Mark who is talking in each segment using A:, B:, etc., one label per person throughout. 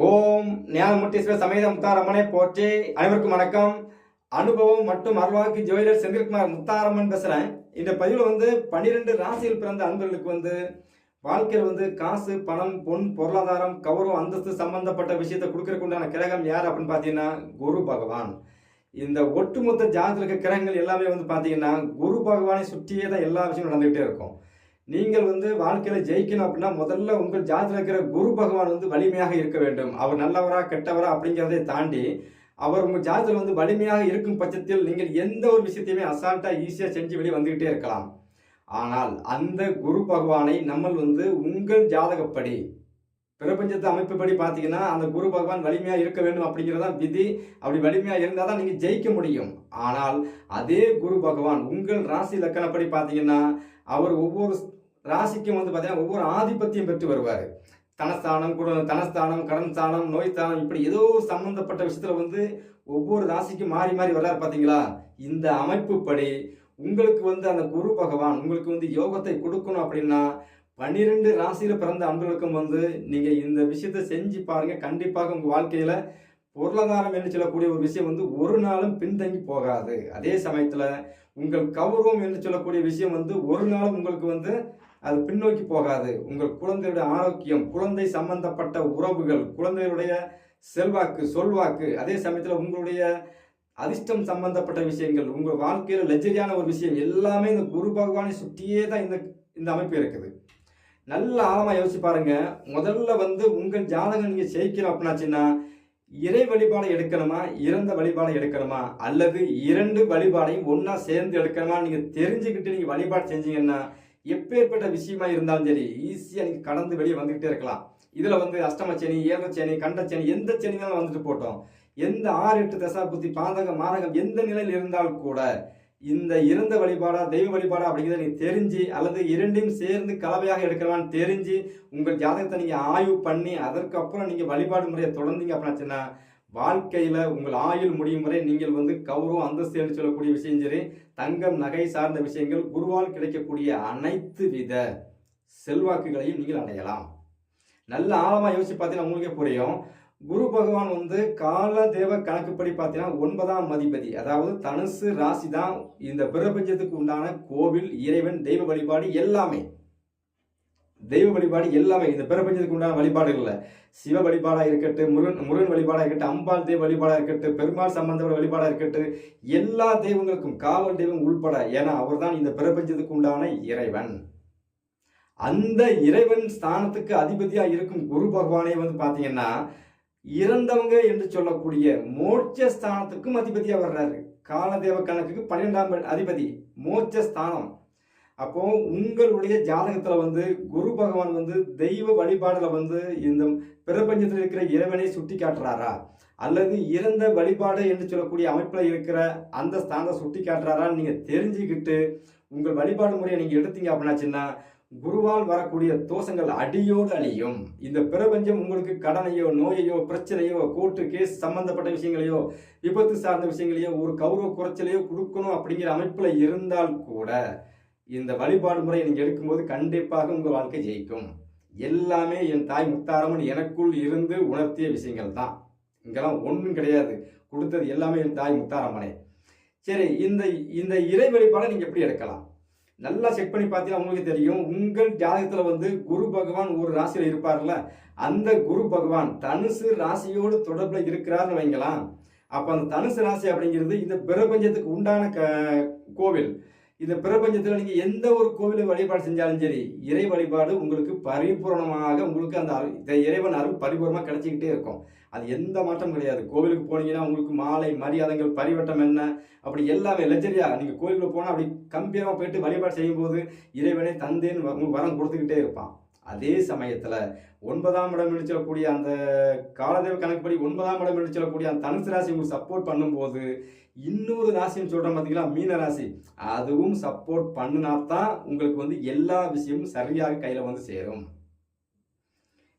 A: ஓம் ஞானமூர்த்தீஸ்வர சமேத முத்தாரம்மனை போற்றி. அனைவருக்கும் வணக்கம். அனுபவம் மற்றும் அருள்வாக்கு ஜோதிடர் செந்தில்குமார் முத்தாரம்மன் பேசுகிறேன் இந்த பதிவில் வந்து பன்னிரெண்டு ராசியில் பிறந்த அன்பர்களுக்கு வந்து வாழ்க்கையில் வந்து காசு பணம் பொன் பொருளாதாரம் கௌரவம் அந்தஸ்து சம்பந்தப்பட்ட விஷயத்தை கொடுக்கறக்கு உண்டான கிரகம் யார் அப்படின்னு பார்த்தீங்கன்னா குரு பகவான். இந்த ஒட்டுமொத்த ஜாதகத்தில் இருக்க கிரகங்கள் எல்லாமே வந்து பார்த்தீங்கன்னா குரு பகவானை சுற்றியே தான் எல்லா விஷயமும் நடந்துகிட்டே இருக்கும். நீங்கள் வந்து வாழ்க்கையில் ஜெயிக்கணும் அப்படின்னா முதல்ல உங்கள் ஜாதகத்தில் இருக்கிற குரு பகவான் வந்து வலிமையாக இருக்க வேண்டும். அவர் நல்லவரா கெட்டவரா அப்படிங்கிறதை தாண்டி அவர் உங்கள் ஜாதத்தில் வந்து வலிமையாக இருக்கும் பட்சத்தில் நீங்கள் எந்த ஒரு விஷயத்தையுமே அசால்ட்டாக ஈஸியாக செஞ்சு வெளியே வந்துக்கிட்டே இருக்கலாம். ஆனால் அந்த குரு பகவானை நம்ம வந்து உங்கள் ஜாதகப்படி பிரபஞ்சத்து அமைப்புப்படி பார்த்தீங்கன்னா அந்த குரு பகவான் வலிமையாக இருக்க வேண்டும் அப்படிங்கிறதான் விதி. அப்படி வலிமையாக இருந்தால் தான் நீங்கள் ஜெயிக்க முடியும். ஆனால் அதே குரு பகவான் உங்கள் ராசி லக்கணப்படி பார்த்தீங்கன்னா அவர் ஒவ்வொரு ராசிக்கும் வந்து பார்த்தீங்கன்னா ஒவ்வொரு ஆதிபத்தியம் பெற்று வருவார். தனஸ்தானம் குட தனஸ்தானம் கடன் ஸ்தானம் நோய் ஸ்தானம் இப்படி ஏதோ சம்பந்தப்பட்ட விஷயத்தில் வந்து ஒவ்வொரு ராசிக்கும் மாறி மாறி வர்றாரு பார்த்தீங்களா இந்த அமைப்புப்படி உங்களுக்கு வந்து அந்த குரு பகவான் உங்களுக்கு வந்து யோகத்தை கொடுக்கணும் அப்படின்னா பன்னிரெண்டு ராசியில் பிறந்த அன்பர்களுக்கும் வந்து நீங்கள் இந்த விஷயத்தை செஞ்சு பாருங்கள் கண்டிப்பாக உங்கள் வாழ்க்கையில் பொருளாதாரம் என்று சொல்லக்கூடிய ஒரு விஷயம் வந்து ஒரு நாளும் பின்தங்கி போகாது. அதே சமயத்தில் உங்கள் கௌரவம் என்று சொல்லக்கூடிய விஷயம் வந்து ஒரு நாளும் உங்களுக்கு வந்து அது பின்னோக்கி போகாது. உங்கள் குழந்தையுடைய ஆரோக்கியம் குழந்தை சம்பந்தப்பட்ட உறவுகள் குழந்தையுடைய செல்வாக்கு சொல்வாக்கு அதே சமயத்தில் உங்களுடைய அதிர்ஷ்டம் சம்பந்தப்பட்ட விஷயங்கள் உங்கள் வாழ்க்கையில் லெஜரியான ஒரு விஷயம் எல்லாமே இந்த குரு பகவானை சுற்றியே தான் இந்த இந்த அமைப்பு இருக்குது. நல்ல ஆழமாக யோசிச்சு பாருங்க. முதல்ல வந்து உங்கள் ஜாதகம் நீங்கள் ஜெயிக்கணும் அப்படின்னாச்சுன்னா இறை வழிபாடை எடுக்கணுமா இறந்த வழிபாடை எடுக்கணுமா அல்லது இரண்டு வழிபாடையும் ஒன்றா சேர்ந்து எடுக்கணுமா நீங்கள் தெரிஞ்சுக்கிட்டு நீங்கள் வழிபாடு செஞ்சீங்கன்னா எப்பேற்பட்ட விஷயமா இருந்தாலும் சரி ஈஸியாக நீங்கள் கடந்து வெளியே வந்துக்கிட்டே இருக்கலாம். இதில் வந்து அஷ்டமச்சனி ஏழச்சனி கண்டச்சனி எந்த சனினாலும் வந்துட்டு போட்டோம். எந்த ஆறு எட்டு தசாபுத்தி பாதகம் மாதகம் எந்த நிலையில் இருந்தாலும் கூட இந்த இறந்த வழிபாடா தெய்வ வழிபாடா அப்படிங்கிறத நீங்கள் தெரிஞ்சு அல்லது இரண்டையும் சேர்ந்து கலவையாக எடுக்கலாம்னு தெரிஞ்சு உங்கள் ஜாதகத்தை நீங்கள் ஆய்வு பண்ணி அதற்கப்புறம் நீங்கள் வழிபாடு முறையை தொடர்ந்தீங்க அப்படின்னாச்சுன்னா வாழ்க்கையில் உங்கள் ஆயுள் முடியும் வரை நீங்கள் வந்து கௌரவம் அந்தஸ்து என்று சொல்லக்கூடிய விஷயம் சரி தங்கம் நகை சார்ந்த விஷயங்கள் குருவால் கிடைக்கக்கூடிய அனைத்து வித செல்வாக்குகளையும் நீங்கள் அடையலாம். நல்ல ஆழமாக யோசிச்சு பார்த்தீங்கன்னா உங்களுக்கே புரியும். குரு பகவான் வந்து கால தேவ கணக்குப்படி பார்த்தீங்கன்னா ஒன்பதாம் மதிபதி அதாவது தனுசு ராசி தான் இந்த பிரபஞ்சத்துக்கு உண்டான கோவில் இறைவன் தெய்வ வழிபாடு எல்லாமே. தெய்வ வழிபாடு எல்லாமே இந்த பிரபஞ்சத்துக்கு உண்டான வழிபாடுகள்ல. சிவ வழிபாடாக இருக்கட்டும் முருகன் முருகன் வழிபாடாக இருக்கட்டும் அம்பாள் தெய்வ வழிபாடாக இருக்கட்டும் பெருமாள் சம்பந்தப்பட்ட வழிபாடாக இருக்கட்டும் எல்லா தெய்வங்களுக்கும் காவல் தெய்வம் உள்பட ஏன்னா அவர்தான் இந்த பிரபஞ்சத்துக்கு உண்டான இறைவன். அந்த இறைவன் ஸ்தானத்துக்கு அதிபதியாக இருக்கும் குரு பகவானே வந்து பார்த்தீங்கன்னா இறந்தவங்க என்று சொல்லக்கூடிய மோட்ச ஸ்தானத்துக்கும் அதிபதியாக வர்றாரு. காலதேவ கணக்குக்கு பன்னிரெண்டாம் அதிபதி மோட்ச ஸ்தானம். அப்போ உங்களுடைய ஜாதகத்துல வந்து குரு பகவான் வந்து தெய்வ வழிபாடுல வந்து இந்த பிரபஞ்சத்தில் இருக்கிற இறைவனை சுட்டி காட்டுறாரா? அல்லது இறந்த வழிபாடு என்று சொல்லக்கூடிய அமைப்புல இருக்கிற அந்த ஸ்தானத்தை சுட்டி காட்டுறாரான்னு நீங்க தெரிஞ்சுக்கிட்டு உங்கள் வழிபாடு முறையை நீங்க எடுத்தீங்க அப்படின்னாச்சுன்னா குருவால் வரக்கூடிய தோஷங்கள் அடியோடு அழியும். இந்த பிரபஞ்சம் உங்களுக்கு கடனையோ நோயையோ பிரச்சனையோ கோர்ட்டு கேஸ் சம்பந்தப்பட்ட விஷயங்களையோ விபத்து சார்ந்த விஷயங்களையோ ஒரு கௌரவ குறைச்சலையோ கொடுக்கணும் அப்படிங்கிற அமைப்புல இருந்தால் கூட இந்த வழிபாடு முறை நீங்கள் எடுக்கும்போது கண்டிப்பாக உங்கள் வாழ்க்கை ஜெயிக்கும். எல்லாமே என் தாய் முத்தாரம்மன் எனக்குள் இருந்து உணர்த்திய விஷயங்கள் தான். இங்கெல்லாம் ஒன்றும் கிடையாது. கொடுத்தது எல்லாமே என் தாய் முத்தாரம்மனே. சரி இந்த இந்த இறை வழிபாடை நீங்கள் எப்படி எடுக்கலாம்? நல்லா செக் பண்ணி பார்த்தீங்கன்னா உங்களுக்கு தெரியும். உங்கள் ஜாதகத்தில் வந்து குரு பகவான் ஒரு ராசியில் இருப்பார்ல. அந்த குரு பகவான் தனுசு ராசியோடு தொடர்பில் இருக்கிறார்னு வைங்களாம் அப்போ அந்த தனுசு ராசி அப்படிங்கிறது இந்த பிரபஞ்சத்துக்கு உண்டான க கோவில். இந்த பிரபஞ்சத்தில் நீங்கள் எந்த ஒரு கோவிலை வழிபாடு செஞ்சாலும் சரி இறை வழிபாடு உங்களுக்கு பரிபூர்ணமாக உங்களுக்கு அந்த இறைவன் அருள் பரிபூர்ணமாக கிடைச்சிக்கிட்டே இருக்கும். அது எந்த மாற்றம் கிடையாது. கோவிலுக்கு போனீங்கன்னா உங்களுக்கு மாலை மரியாதைகள் பரிவட்டம் என்ன அப்படி எல்லாமே லெஜரியாக நீங்கள் கோவிலுக்கு போனால் அப்படி கம்பீரமாக போயிட்டு வழிபாடு செய்யும்போது இறைவனை தந்தேன்னு உங்களுக்கு வரம் கொடுத்துக்கிட்டே இருப்பான். அதே சமயத்தில் ஒன்பதாம் இடம் என்று சொல்லக்கூடிய அந்த காலதேவ கணக்குப்படி ஒன்பதாம் இடம் என்று சொல்லக்கூடிய அந்த தனுசு ராசி உங்களுக்கு சப்போர்ட் பண்ணும்போது இன்னொரு ராசின்னு சொல்கிறோம் பார்த்தீங்களா மீன ராசி. அதுவும் சப்போர்ட் பண்ணினா தான் உங்களுக்கு வந்து எல்லா விஷயமும் சரியாக கையில் வந்து சேரும்.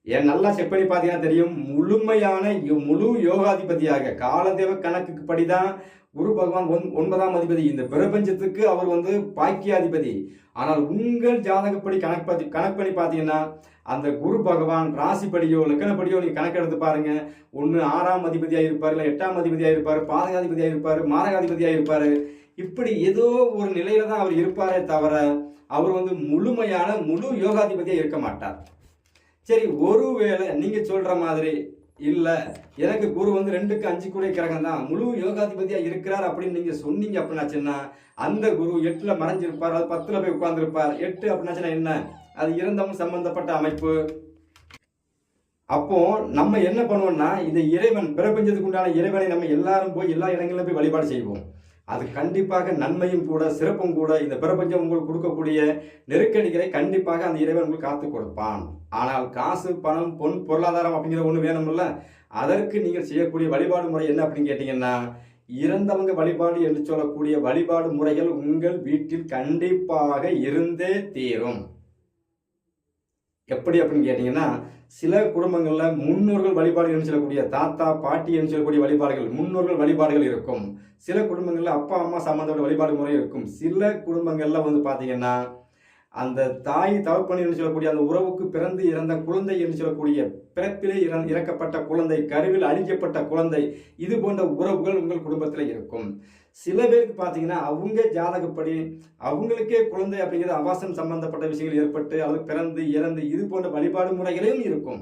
A: ஏன் நல்லா செக் பண்ணி பார்த்தீங்கன்னா தெரியும். முழுமையான முழு யோகாதிபதியாக காலதேவ கணக்குக்கு படிதான் குரு பகவான் ஒன் ஒன்பதாம் அதிபதி. இந்த பிரபஞ்சத்துக்கு அவர் வந்து பாக்கியாதிபதி. ஆனால் உங்கள் ஜாதகப்படி கணக்கு பார்த்து கணக்கு பண்ணி பார்த்தீங்கன்னா அந்த குரு பகவான் ராசிப்படியோ லக்கணப்படியோ நீங்கள் கணக்கெடுத்து பாருங்க. ஒன்று ஆறாம் அதிபதியாக இருப்பார் இல்லை எட்டாம் அதிபதியாக இருப்பார் பாதகாதிபதியாக இருப்பார் மாரகாதிபதியாக இருப்பார். இப்படி ஏதோ ஒரு நிலையில தான் அவர் இருப்பாரே தவிர அவர் வந்து முழுமையான முழு யோகாதிபதியாக இருக்க மாட்டார். சரி ஒருவேளை நீங்கள் சொல்கிற மாதிரி இல்லை எனக்கு குரு வந்து ரெண்டுக்கு அஞ்சு கூட கிரகம் தான். முழு யோகாதிபதியாக இருக்கிறார் அப்படின்னு நீங்கள் சொன்னீங்க அப்படின்னாச்சுன்னா அந்த குரு எட்டில் மறைஞ்சிருப்பார் அது பத்தில் போய் உட்காந்துருப்பார் எட்டு அப்படின்னாச்சுன்னா என்ன? அது இறந்தவங்க சம்பந்தப்பட்ட அமைப்பு. அப்போ நம்ம என்ன பண்ணுவோம்னா இந்த இறைவன் பிரபஞ்சத்துக்கு உண்டான இறைவனை நம்ம எல்லாரும் போய் எல்லா இடங்களிலும் போய் வழிபாடு செய்வோம். அது கண்டிப்பாக நன்மையும் கூட சிறப்பும் கூட இந்த பிரபஞ்சம் உங்களுக்கு கொடுக்கக்கூடிய நெருக்கடிகளை கண்டிப்பாக அந்த இறைவன் உங்களுக்கு காத்து கொடுப்பான். ஆனால் காசு பணம் பொன் பொருளாதாரம் அப்படிங்கிற ஒன்று வேணும்ல அதற்கு நீங்கள் செய்யக்கூடிய வழிபாடு முறை என்ன அப்படின்னு கேட்டிங்கன்னா இறந்தவங்க வழிபாடு என்று சொல்லக்கூடிய வழிபாடு முறைகள் உங்கள் வீட்டில் கண்டிப்பாக இருந்தே தீரும். எப்படி அப்படின்னு கேட்டீங்கன்னா சில குடும்பங்களில் முன்னோர்கள் வழிபாடுகள்னு சொல்லக்கூடிய தாத்தா பாட்டி என்று சொல்லக்கூடிய வழிபாடுகள் முன்னோர்கள் வழிபாடுகள் இருக்கும். சில குடும்பங்களில் அப்பா அம்மா சம்பந்தப்பட்ட வழிபாடு முறை இருக்கும். சில குடும்பங்களில் வந்து பார்த்தீங்கன்னா அந்த தாய் தகப்பன் என்று சொல்லக்கூடிய அந்த உறவுக்கு பிறந்து இறந்த குழந்தை என்று சொல்லக்கூடிய பிறப்பிலே இற இறக்கப்பட்ட குழந்தை கருவில் அழிக்கப்பட்ட குழந்தை இது போன்ற உறவுகள் உங்கள் குடும்பத்தில் இருக்கும். சில பேருக்கு பார்த்தீங்கன்னா அவங்க ஜாதகப்படி அவங்களுக்கே குழந்தை அப்படிங்கிறது அவாசம் சம்பந்தப்பட்ட விஷயங்கள் ஏற்பட்டு அல்லது பிறந்து இறந்து இது போன்ற வழிபாடு முறைகளையும் இருக்கும்.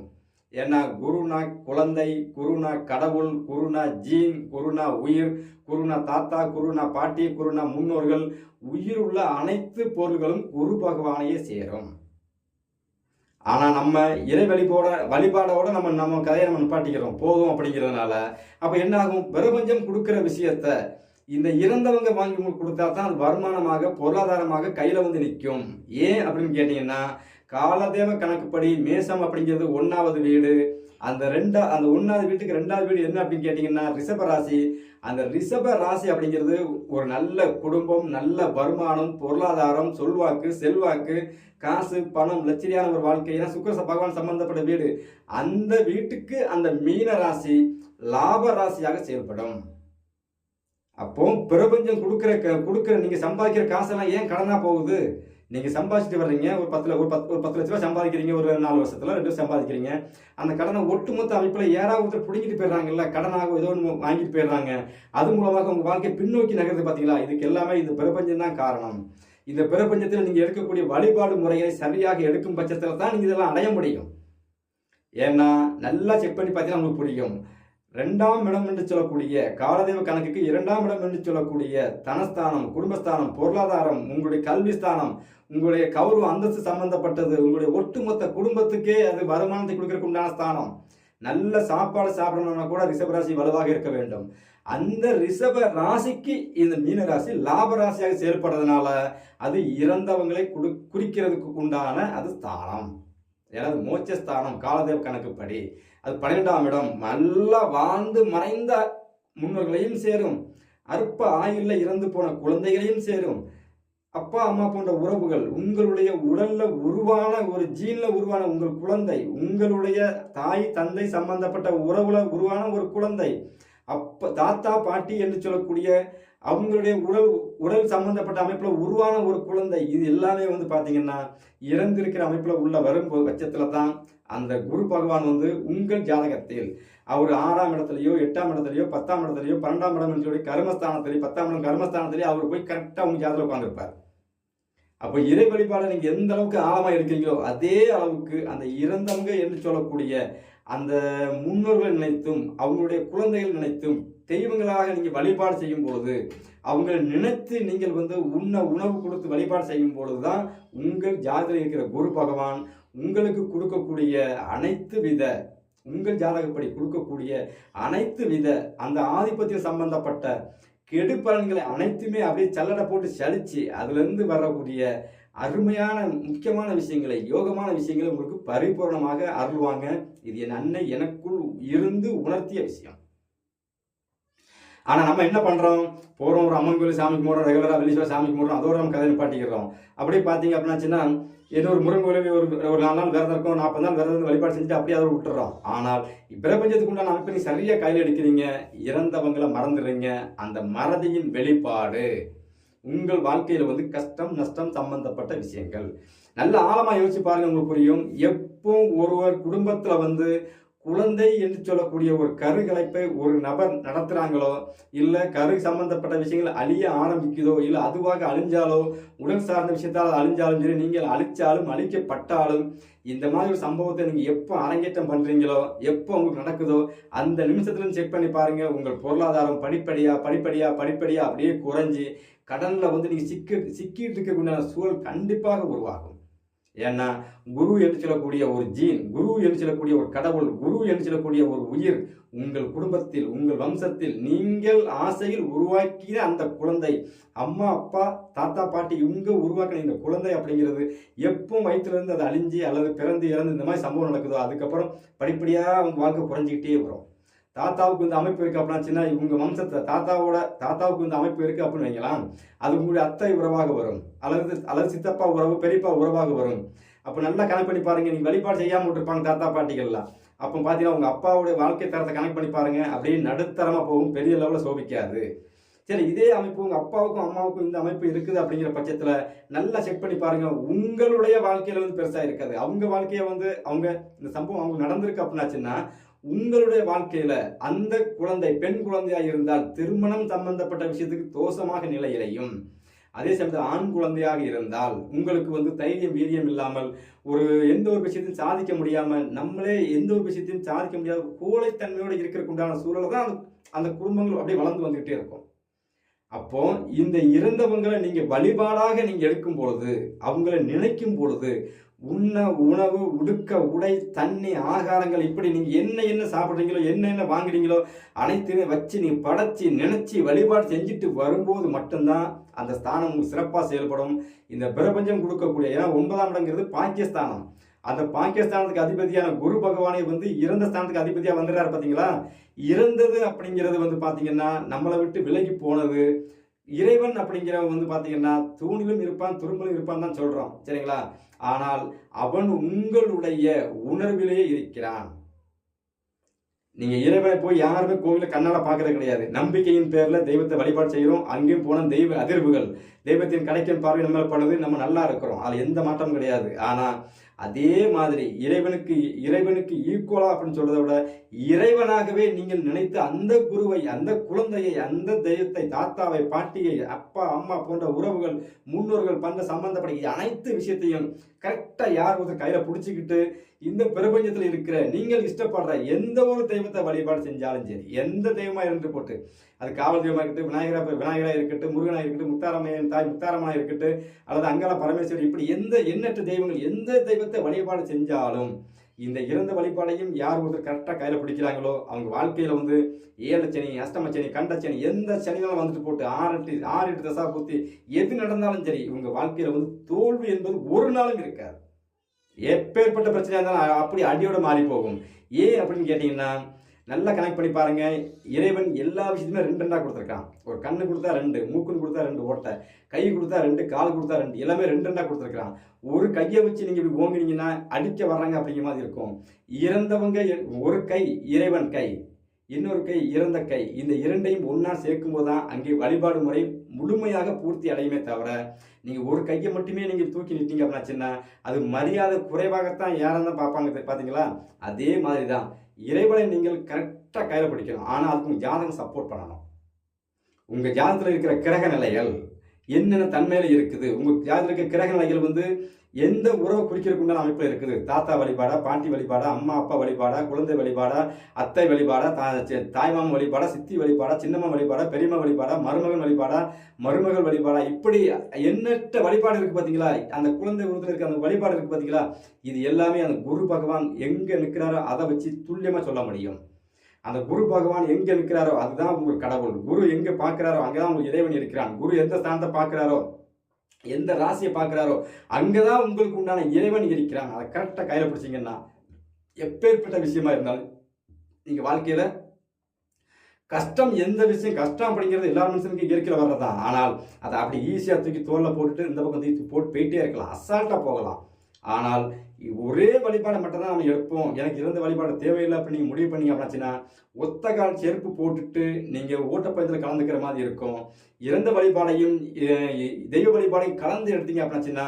A: ஏன்னா குருனா குழந்தை குருனா கடவுள் குருனா ஜீன் குருனா உயிர் குருனா தாத்தா குருனா பாட்டி குருனா முன்னோர்கள் உயிர் உள்ள அனைத்து பொருள்களும் குரு பகவானையே சேரும். ஆனால் நம்ம இறை வழிபாட வழிபாடோட நம்ம நம்ம கதையை நம்ம நிப்பாட்டிக்கிறோம். போதும் அப்படிங்கிறதுனால. அப்போ என்ன ஆகும் பிரபஞ்சம் கொடுக்குற விஷயத்த இந்த இறந்தவங்க வாங்கி உங்களுக்கு கொடுத்தா தான் அது வருமானமாக பொருளாதாரமாக கையில் வந்து நிற்கும். ஏன் அப்படின்னு கேட்டீங்கன்னா காலதேவ கணக்குப்படி மேசம் அப்படிங்கிறது ஒன்றாவது வீடு. அந்த ரெண்டா அந்த ஒன்றாவது வீட்டுக்கு ரெண்டாவது வீடு என்ன அப்படின்னு கேட்டிங்கன்னா ரிஷப ராசி. அந்த ரிஷப ராசி அப்படிங்கிறது ஒரு நல்ல குடும்பம் நல்ல வருமானம் பொருளாதாரம் சொல்வாக்கு செல்வாக்கு காசு பணம் லட்சரியான ஒரு வாழ்க்கை. ஏன்னா சுக்கர பகவான் சம்பந்தப்பட்ட வீடு. அந்த வீட்டுக்கு அந்த மீன ராசி லாப ராசியாக செயல்படும். அப்போ பிரபஞ்சம் கொடுக்குற க- கொடுக்குற நீங்க சம்பாதிக்கிற காசெல்லாம் ஏன் கடனா போகுது? நீங்க சம்பாதிச்சுட்டு வர்றீங்க ஒரு பத்துல ஒரு பத்து ஒரு பத்து லட்ச ரூபாய் சம்பாதிக்கிறீங்க ஒரு நாலு வருஷத்துல ரெண்டு வருஷம் சம்பாதிக்கிறீங்க. அந்த கடனை ஒட்டுமொத்த அமைப்புல யாராவது ஒருத்தர் பிடிங்கிட்டு போயிடுறாங்கல்ல கடனாக ஏதோ ஒன்று வாங்கிட்டு போயிடுறாங்க. அது மூலமாக உங்க வாழ்க்கை பின்னோக்கி நகருது பாத்தீங்களா? இதுக்கு எல்லாமே இந்த பிரபஞ்சம் தான் காரணம். இந்த பிரபஞ்சத்தில் நீங்க எடுக்கக்கூடிய வழிபாடு முறைகளை சரியாக எடுக்கும் பட்சத்தில் தான் நீங்க இதெல்லாம் அடைய முடியும். ஏன்னா நல்லா செக் பண்ணி பார்த்தீங்கன்னா உங்களுக்கு பிடிக்கும் ரெண்டாம் இடம் என்று சொல்லக்கூடிய காலதேவ கணக்குக்கு இரண்டாம் இடம் என்று சொல்லக்கூடிய தனஸ்தானம் குடும்பஸ்தானம் பொருளாதாரம் உங்களுடைய கல்வி ஸ்தானம் உங்களுடைய கௌரவ அந்தஸ்து சம்பந்தப்பட்டது உங்களுடைய ஒட்டுமொத்த குடும்பத்துக்கே அது வருமானத்தை கொடுக்கறதுக்கு உண்டான ஸ்தானம். நல்ல சாப்பாடு சாப்பிடணும்னா கூட ரிஷபராசி வலுவாக இருக்க வேண்டும். அந்த ரிஷப ராசிக்கு இந்த மீன ராசி லாப ராசியாக செயல்படுறதுனால அது இறந்தவங்களை குடு குறிக்கிறதுக்கு உண்டான அது ஸ்தானம். எனது மோட்சஸ்தானம் காலதேவ கணக்குப்படி அது பன்னிரெண்டாம் இடம் நல்லா வாழ்ந்து மறைந்த முன்னோர்களையும் சேரும். அற்ப ஆயுள்ல இறந்து போன குழந்தைகளையும் சேரும். அப்பா அம்மா போன்ற உறவுகள் உங்களுடைய உடல்ல உருவான ஒரு ஜீன்ல உருவான உங்கள் குழந்தை உங்களுடைய தாய் தந்தை சம்பந்தப்பட்ட உறவுல உருவான ஒரு குழந்தை. அப்ப தாத்தா பாட்டி என்று சொல்லக்கூடிய அவங்களுடைய உடல் உடல் சம்பந்தப்பட்ட அமைப்பில் உருவான ஒரு குழந்தை. இது எல்லாமே வந்து பார்த்தீங்கன்னா இறந்திருக்கிற அமைப்பில் உள்ள வரும் பட்சத்தில் தான் அந்த குரு பகவான் வந்து உங்கள் ஜாதகத்தில். அவர் ஆறாம் இடத்துலையோ எட்டாம் இடத்துலையோ பத்தாம் இடத்துலையோ பன்னெண்டாம் இடம் என்று சொல்லி கர்மஸ்தானத்திலேயே பத்தாம் இடம் கர்மஸ்தானத்திலேயே அவர் போய் கரெக்டாக உங்கள் ஜாதகம் உட்காந்துருப்பார் அப்போ இறை வழிபாடு நீங்கள் எந்த அளவுக்கு ஆழமாக இருக்கீங்களோ அதே அளவுக்கு அந்த இறந்தவங்க என்று சொல்லக்கூடிய அந்த முன்னோர்கள் நினைத்தும் அவங்களுடைய குழந்தைகள் நினைத்தும் தெய்வங்களாக நீங்கள் வழிபாடு செய்யும் பொழுது அவங்களை நினைத்து நீங்கள் வந்து உண்ண உணவு கொடுத்து வழிபாடு செய்யும் பொழுதுதான் உங்கள் ஜாதகத்தில் இருக்கிற குரு பகவான் உங்களுக்கு கொடுக்கக்கூடிய அனைத்து வித உங்கள் ஜாதகப்படி கொடுக்கக்கூடிய அனைத்து வித அந்த ஆதிபத்தியம் சம்பந்தப்பட்ட கெடுப்பலன்களை அனைத்துமே அப்படியே சல்லடை போட்டு சலிச்சு அதுலேருந்து வரக்கூடிய அருமையான முக்கியமான விஷயங்களை யோகமான விஷயங்களை உங்களுக்கு பரிபூரணமாக அருள்வாங்க. இது என் அன்னை எனக்குள் இருந்து உணர்த்திய விஷயம். ஆனா நம்ம என்ன பண்றோம்? போறோம் ஒரு அம்மன் கோயில் சாமி கும்பிடுறோம் ரெகுலரா வெளிச்சுவா சாமி கும்பிடுறோம் அதோட நம்ம கதை நிப்பாட்டிக்கிறோம். அப்படியே பாத்தீங்க அப்படின்னாச்சுன்னா ஏதோ ஒரு முருகன் கோயிலுக்கு ஒரு ஒரு நாலு நாள் விரதம் இருக்கும் நாற்பது நாள் விரதம் வழிபாடு செஞ்சுட்டு அப்படியே அதை விட்டுறோம். ஆனால் பிரபஞ்சத்துக்கு உண்டான அமைப்பை நீங்கள் சரியா கையில் எடுக்கிறீங்க இறந்தவங்களை மறந்துடுறீங்க. அந்த மறதியின் வெளிப்பாடு. உங்கள் வாழ்க்கையில வந்து கஷ்டம் நஷ்டம் சம்பந்தப்பட்ட விஷயங்கள். நல்ல ஆழமா யோசிச்சு பாருங்க உங்களுக்கு புரியும். எப்போ ஒருவர் குடும்பத்துல வந்து குழந்தை என்று சொல்லக்கூடிய ஒரு கருகலைப்பை ஒரு நபர் நடத்துகிறாங்களோ இல்லை கரு சம்பந்தப்பட்ட விஷயங்கள் அழிய ஆரம்பிக்குதோ இல்லை அதுவாக அழிஞ்சாலோ உடல் சார்ந்த விஷயத்தால் அழிஞ்சாலும் சரி நீங்கள் அழிச்சாலும் அழிக்கப்பட்டாலும் இந்த மாதிரி ஒரு சம்பவத்தை நீங்கள் எப்போ அரங்கேற்றம் பண்ணுறீங்களோ எப்போ உங்களுக்கு நடக்குதோ அந்த நிமிஷத்துல செக் பண்ணி பாருங்கள் உங்கள் பொருளாதாரம் படிப்படியாக படிப்படியாக படிப்படியாக அப்படியே குறைஞ்சி கடனில் வந்து நீங்கள் சிக்க சிக்கிட்டு இருக்கக்கூடிய சூழல் கண்டிப்பாக உருவாகும். ஏன்னா குரு என்று சொல்லக்கூடிய ஒரு ஜீன் குரு என்று சொல்லக்கூடிய ஒரு கடவுள் குரு என்று சொல்லக்கூடிய ஒரு உயிர் உங்கள் குடும்பத்தில் உங்கள் வம்சத்தில் நீங்கள் ஆசையில் உருவாக்கிய அந்த குழந்தை. அம்மா அப்பா தாத்தா பாட்டி இவங்க உருவாக்கின இந்த குழந்தை அப்படிங்கிறது எப்போ வயிற்றுலேருந்து அது அழிஞ்சு அல்லது பிறந்து இறந்து இந்த மாதிரி சம்பவம் நடக்குதோ அதுக்கப்புறம் படிப்படியாக அவங்க வாழ்க்கை குறைஞ்சிக்கிட்டே வரும். தாத்தாவுக்கு வந்து அமைப்பு இருக்குது அப்படின்னா இவங்க வம்சத்தை தாத்தாவோட தாத்தாவுக்கு வந்து அமைப்பு இருக்குது அப்படின்னு வைக்கலாம் அது உங்களுடைய அத்தை உறவாக வரும். அல்லது அல்லது சித்தப்பா உறவு பெரியப்பா உறவாக வரும். அப்போ நல்லா கணக்கு பண்ணி பாருங்க. நீங்கள் வழிபாடு செய்யாமல் விட்டுருப்பாங்க தாத்தா பாட்டிகள்லாம் அப்போ பார்த்தீங்கன்னா உங்கள் அப்பாவுடைய வாழ்க்கை தரத்தை கணக்கு பண்ணி பாருங்க. அப்படியே நடுத்தரமாக போகும். பெரிய லெவலில் சோபிக்காது. சரி இதே அமைப்பு உங்கள் அப்பாவுக்கும் அம்மாவுக்கும் இந்த அமைப்பு இருக்குது அப்படிங்கிற பட்சத்தில் நல்லா செக் பண்ணி பாருங்கள் உங்களுடைய வாழ்க்கையில் வந்து பெருசாக இருக்காது. அவங்க வாழ்க்கையை வந்து அவங்க இந்த சம்பவம் அவங்க நடந்திருக்கு அப்படின்னாச்சுன்னா உங்களுடைய வாழ்க்கையில அந்த குழந்தை பெண் குழந்தையா இருந்தால் திருமணம் சம்பந்தப்பட்ட விஷயத்துக்கு தோஷமாக நிலையிலையும். அதே சமயத்தில் ஆண் குழந்தையாக இருந்தால் உங்களுக்கு வந்து தைரியம் வீரியம் இல்லாமல் ஒரு எந்த ஒரு விஷயத்தையும் சாதிக்க முடியாமல் நம்மளே எந்த ஒரு விஷயத்தையும் சாதிக்க முடியாத கோழைத்தன்மையோடு இருக்கிறக்குண்டான சூழலை தான் அந்த- அந்த குடும்பங்கள் அப்படியே வளர்ந்து வந்துகிட்டே இருக்கும். அப்போ இந்த இறந்தவங்களை நீங்கள் வழிபாடாக நீங்கள் எடுக்கும் பொழுது அவங்கள நினைக்கும் பொழுது உண்ண உணவு உடுக்க உடை தண்ணி ஆகாரங்கள் இப்படி நீங்கள் என்ன என்ன சாப்பிட்றீங்களோ என்ன என்ன வாங்குறீங்களோ அனைத்துமே வச்சு நீங்கள் படைச்சி நினச்சி வழிபாடு செஞ்சுட்டு வரும்போது மட்டும்தான் அந்த ஸ்தானம் உங்களுக்கு சிறப்பாக செயல்படும். இந்த பிரபஞ்சம் கொடுக்கக்கூடிய ஏன்னா ஒன்பதாம் இடங்கிறது பாக்கியஸ்தானம். அந்த பாக்கியஸ்தானத்துக்கு அதிபதியான குரு பகவானை வந்து இறந்த ஸ்தானத்துக்கு அதிபதியாக வந்துடுறாரு பார்த்தீங்களா இறந்தது அப்படிங்கிறது வந்து பார்த்தீங்கன்னா நம்மளை விட்டு விலகி போனது இறைவன் அப்படிங்கிறவன் வந்து பார்த்தீங்கன்னா தூணிலும் இருப்பான் துரும்பிலும் இருப்பான் தான் சொல்கிறோம் சரிங்களா? ஆனால் அவன் உங்களுடைய உணர்விலேயே இருக்கிறான். நீங்க இறைவனை போய் யாருமே கோவில கண்ணால பாக்குறது கிடையாது. நம்பிக்கையின் பேர்ல தெய்வத்தை வழிபாடு செய்கிறோம். அங்கேயும் போன தெய்வ அதிர்வுகள் தெய்வத்தின் கடைக்கும் பார்வை நம்ம படுது நம்ம நல்லா இருக்கிறோம். அதுல எந்த மாற்றமும் கிடையாது. ஆனா அதே மாதிரி இறைவனுக்கு இறைவனுக்கு ஈக்குவலா அப்படின்னு சொல்றதை விட இறைவனாகவே நீங்கள் நினைத்த அந்த குருவை அந்த குழந்தையை அந்த தெய்வத்தை தாத்தாவை பாட்டியை அப்பா அம்மா போன்ற உறவுகள் முன்னோர்கள் பண்ண சம்பந்தப்பட்ட அனைத்து விஷயத்தையும் கரெக்டா யார் ஒருத்தர் கையில பிடிச்சிக்கிட்டு இந்த பிரபஞ்சத்தில் இருக்கிற நீங்கள் இஷ்டப்படுற எந்த ஒரு தெய்வத்தை வழிபாடு செஞ்சாலும் சரி எந்த தெய்வமாக இருந்து போட்டு அது காவல் தெய்வமாக இருக்கட்டும் விநாயகரா விநாயகராக இருக்கட்டும் முருகனா இருக்கட்டும் முத்தாரமையன் தாய் முத்தாரம்மனா இருக்கட்டும் அல்லது அங்கால பரமேஸ்வரி இப்படி எந்த எண்ணற்ற தெய்வங்கள் எந்த தெய்வத்தை வழிபாடு செஞ்சாலும் இந்த இறந்த வழிபாடையும் யார் ஒருத்தர் கரெக்டாக கையில் பிடிக்கிறாங்களோ அவங்க வாழ்க்கையில் வந்து ஏழு சனி அஷ்டம சனி கண்ட சனி எந்த சனிகளும் வந்துட்டு போட்டு ஆறு எட்டு ஆறு எட்டு தசா பூத்தி எது நடந்தாலும் சரி இவங்க வாழ்க்கையில் வந்து தோல்வி என்பது ஒரு நாளும் இருக்காது. எப்பேற்பட்ட பிரச்சனையாக இருந்தாலும் அப்படி அடியோட மாறி போகும். ஏன் அப்படின்னு கேட்டிங்கன்னா நல்லா கனெக்ட் பண்ணி பாருங்கள் இறைவன் எல்லா விஷயத்துமே ரெண்டு ரெண்டாக கொடுத்துருக்கான். ஒரு கண்ணு கொடுத்தா ரெண்டு மூக்குன்னு கொடுத்தா ரெண்டு ஓட்டை கை கொடுத்தா ரெண்டு கால் கொடுத்தா ரெண்டு எல்லாமே ரெண்டு ரெண்டாக கொடுத்துருக்கான் ஒரு கையை வச்சு நீங்கள் இப்படி ஓங்கினீங்கன்னா அடிக்க வர்றாங்க அப்படிங்கிற மாதிரி இருக்கும். இறந்தவங்க எ- ஒரு கை இறைவன் கை. இன்னொரு கை இறந்த கை. இந்த இரண்டையும் ஒன்றா சேர்க்கும் போது தான் அங்கே வழிபாடு முறை முழுமையாக பூர்த்தி அடையுமே தவிர நீங்கள் ஒரு கையை மட்டுமே நீங்கள் தூக்கி நிட்டீங்க அப்படின்னாச்சுன்னா அது மரியாதை குறைவாகத்தான் யாரும் தான் பார்ப்பாங்க. பார்த்தீங்களா அதே மாதிரி தான் இறைவனை நீங்கள் கரெக்டாக கையில் பிடிக்கணும். ஆனால் அதுக்கு ஜாதகம் சப்போர்ட் பண்ணணும். உங்கள் ஜாதகத்தில் இருக்கிற கிரக நிலைகள் என்னென்ன தன்மையில் இருக்குது? உங்கள் ஜாதகத்தில் இருக்கிற கிரக நிலைகள் வந்து எந்த உறவை குறிக்கிறதுக்கு அமைப்பில் இருக்குது? தாத்தா வழிபாடா பாட்டி வழிபாடா அம்மா அப்பா வழிபாடா குழந்தை வழிபாடா அத்தை வழிபாடா தா- தாய்மாமன் வழிபாடா சித்தி வழிபாடா சின்னம்மா வழிபாடா பெரியம்மா வழிபாடா மருமகன் வழிபாடா மருமகள் வழிபாடா இப்படி எண்ணற்ற வழிபாடு இருக்கு பார்த்தீங்களா அந்த குழந்தை உருவத்தில் இருக்க அந்த வழிபாடு இருக்கு பார்த்தீங்களா இது எல்லாமே அந்த குரு பகவான் எங்கே நிற்கிறாரோ அதை வச்சு துல்லியமாக சொல்ல முடியும். அந்த குரு பகவான் எங்கே நிற்கிறாரோ அதுதான் உங்கள் கடவுள். குரு எங்கே பார்க்குறாரோ அங்கே தான் உங்களுக்கு இறைவன் இருக்கிறான். குரு எந்த ஸ்தானத்தை பார்க்குறாரோ எந்த ராசியை பார்க்குறாரோ அங்கே தான் உங்களுக்கு உண்டான இறைவன் இருக்கிறான். அதை கரெக்டாக கையில் பிடிச்சிங்கன்னா எப்பேற்பட்ட விஷயமா இருந்தாலும் நீங்கள் வாழ்க்கையில் கஷ்டம் எந்த விஷயம் கஷ்டம் அப்படிங்கிறது எல்லா மனுஷனுக்கும் இயற்கையில் வர்றதா? ஆனால் அதை அப்படி ஈஸியாக தூக்கி தோலில் போட்டுட்டு இந்த பக்கம் தூக்கி போட்டு போயிட்டே இருக்கலாம். அசால்ட்டாக போகலாம். ஆனால் ஒரே வழிபாடை மட்டும் தான் நம்ம எடுப்போம் எனக்கு இருந்த வழிபாடு தேவையில்லை அப்படி நீங்கள் முடிவு பண்ணீங்க அப்படின்னாச்சுன்னா ஒத்த கால் செருப்பு போட்டுட்டு நீங்கள் ஓட்டப்பயத்தில் கலந்துக்கிற மாதிரி இருக்கும். இறந்த வழிபாடையும் தெய்வ வழிபாடையும் கலந்து எடுத்தீங்க அப்படின்னாச்சுன்னா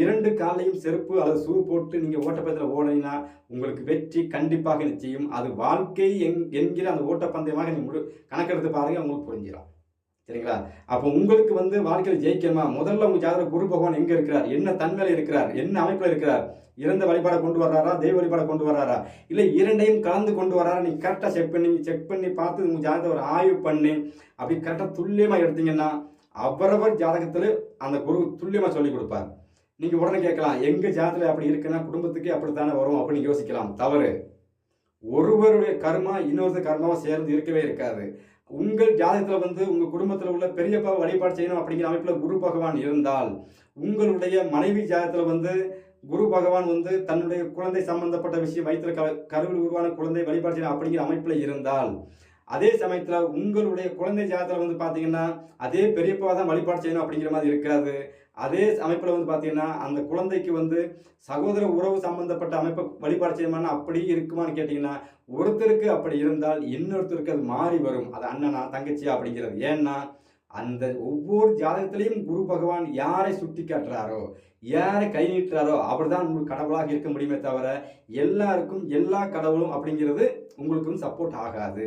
A: இரண்டு காலையும் செருப்பு அல்லது ஷூ போட்டு நீங்கள் ஓட்டப்பயத்தில் ஓடினீங்கன்னா உங்களுக்கு வெற்றி கண்டிப்பாக நிச்சயம். அது வாழ்க்கை எங் என்கிற அந்த ஓட்டப்பந்தயமாக நீங்கள் முழு கணக்கெடுத்து பாருங்க உங்களுக்கு புரிஞ்சிடும் சரிங்களா? அப்போ உங்களுக்கு வந்து வாழ்க்கையில் ஜெயிக்கணுமா? முதல்ல உங்க ஜாதக குரு பகவான் எங்க இருக்கிறார்? என்ன தன்மையில் இருக்கிறார்? என்ன அமைப்பில் இருக்கிறார்? இறந்த வழிபாடை கொண்டு வர்றாரா? தெய்வ வழிபாடை கொண்டு வர்றாரா? இல்லை இரண்டையும் கலந்து கொண்டு வர்றாரா? நீங்கள் கரெக்டாக செக் பண்ணி செக் பண்ணி பார்த்து உங்க ஜாதகத்தை ஒரு ஆய்வு பண்ணி அப்படி கரெக்டாக துல்லியமாக எடுத்தீங்கன்னா அவரவர் ஜாதகத்தில் அந்த குரு துல்லியமாக சொல்லி கொடுப்பார். நீங்கள் உடனே கேட்கலாம் எங்கள் ஜாதகத்தில் அப்படி இருக்குன்னா குடும்பத்துக்கே அப்படித்தானே வரும் அப்படின்னு யோசிக்கலாம். தவறு. ஒருவருடைய கர்மா இன்னொருத்தர் கர்மாவும் சேர்ந்து இருக்கவே இருக்காது. உங்கள் ஜாதகத்தில் வந்து உங்கள் குடும்பத்தில் உள்ள பெரியப்பா வழிபாடு செய்யணும் அப்படிங்கிற அமைப்பில் குரு பகவான் இருந்தால் உங்களுடைய மனைவி ஜாதகத்தில் வந்து குரு பகவான் வந்து தன்னுடைய குழந்தை சம்பந்தப்பட்ட விஷயம் வயிற்றுல க கருவில் உருவான குழந்தை வழிபாடு செய்யணும் அப்படிங்கிற அமைப்பில் இருந்தால் அதே சமயத்தில் உங்களுடைய குழந்தை ஜாதகத்தில் வந்து பார்த்தீங்கன்னா அதே பெரியப்பா தான் வழிபாடு செய்யணும் அப்படிங்கிற மாதிரி இருக்காது. அதே அமைப்பில் வந்து பார்த்தீங்கன்னா அந்த குழந்தைக்கு வந்து சகோதர உறவு சம்பந்தப்பட்ட அமைப்பை வழிபாடு செய்யணும்னா அப்படி இருக்குமான்னு கேட்டிங்கன்னா ஒருத்தருக்கு அப்படி இருந்தால் இன்னொருத்தருக்கு அது மாறி வரும். அது அண்ணனா தங்கச்சியா அப்படிங்கிறது. ஏன்னா அந்த ஒவ்வொரு ஜாதகத்திலையும் குரு பகவான் யாரை சுட்டி காட்டுறாரோ யாரை கை நீட்டுறாரோ அவர்தான் உங்களுக்கு கடவுளாக இருக்க முடியுமே தவிர எல்லாருக்கும் எல்லா கடவுளும் அப்படிங்கிறது உங்களுக்கும் சப்போர்ட் ஆகாது.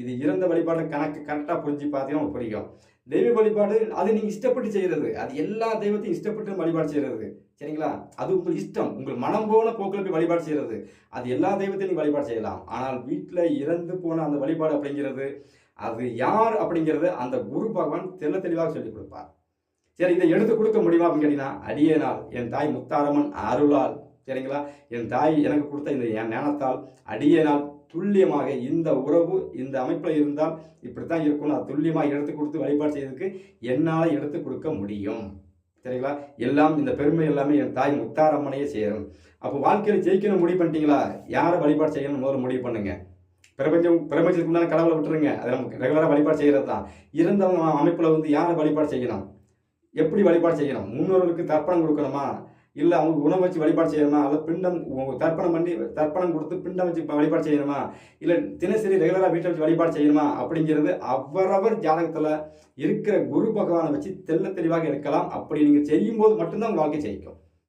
A: இது இறந்த வழிபாடு கணக்கு கரெக்டாக புரிஞ்சு பார்த்தீங்கன்னா உங்களுக்கு புரியும். தெய்வ வழிபாடு அது நீங்கள் இஷ்டப்பட்டு செய்கிறது அது எல்லா தெய்வத்தையும் இஷ்டப்பட்டு வழிபாடு செய்கிறது சரிங்களா? அது உங்கள் இஷ்டம். உங்கள் மனம் போன போக்கில் போய் வழிபாடு செய்கிறது அது எல்லா தெய்வத்தையும் நீங்கள் வழிபாடு செய்யலாம். ஆனால் வீட்டில் இறந்து போன அந்த வழிபாடு அப்படிங்கிறது அது யார் அப்படிங்கிறது அந்த குரு பகவான் தெள்ள தெளிவாக சொல்லிக் கொடுப்பார். சரி இதை எடுத்து கொடுக்க முடியுமா அப்படின்னு கேட்டீங்கன்னா அடியேனால் என் தாய் முத்தாரம்மன் அருளால். சரிங்களா? என் தாய் எனக்கு கொடுத்த இந்த என் ஞானத்தால் அடியேனால் துல்லியமாக இந்த உறவு இந்த அமைப்பில் இருந்தால் இப்படித்தான் இருக்கும்னு அது துல்லியமாக எடுத்து கொடுத்து வழிபாடு செய்யறதுக்கு என்னால் எடுத்து கொடுக்க முடியும். சரிங்களா? எல்லாம் இந்த பெருமை எல்லாமே என் தாய் முத்தாரம்மனையே சேரும். அப்போ வாழ்க்கையில் ஜெயிக்கணும் முடிவு பண்ணிட்டீங்களா? யாரை வழிபாடு செய்யணும் முதல்ல முடிவு பண்ணுங்க. பிரபஞ்சம் பிரபஞ்சத்துக்கு உண்டான கடவுளை விட்டுருங்க. அதை நமக்கு ரெகுலராக வழிபாடு செய்கிறது தான். இருந்தவங்க அமைப்பில் வந்து யாரை வழிபாடு செய்யணும்? எப்படி வழிபாடு செய்யணும்? முன்னோர்களுக்கு தர்ப்பணம் கொடுக்கணுமா? இல்லை அவங்களுக்கு உணவு வச்சு வழிபாடு செய்யணுமா? அல்ல பிண்டம் தர்ப்பணம் பண்ணி தர்ப்பணம் கொடுத்து பிண்டம் வச்சு வழிபாடு செய்யணுமா? இல்லை தினசரி ரெகுலராக வீட்டில் வச்சு வழிபாடு செய்யணுமா? அப்படிங்கிறது அவரவர் ஜாதகத்தில் இருக்கிற குரு பகவானை வச்சு தெல்ல தெளிவாக எடுக்கலாம். அப்படி நீங்கள் செய்யும்போது மட்டும்தான் உங்கள் வாழ்க்கை ஜெயிக்கும்.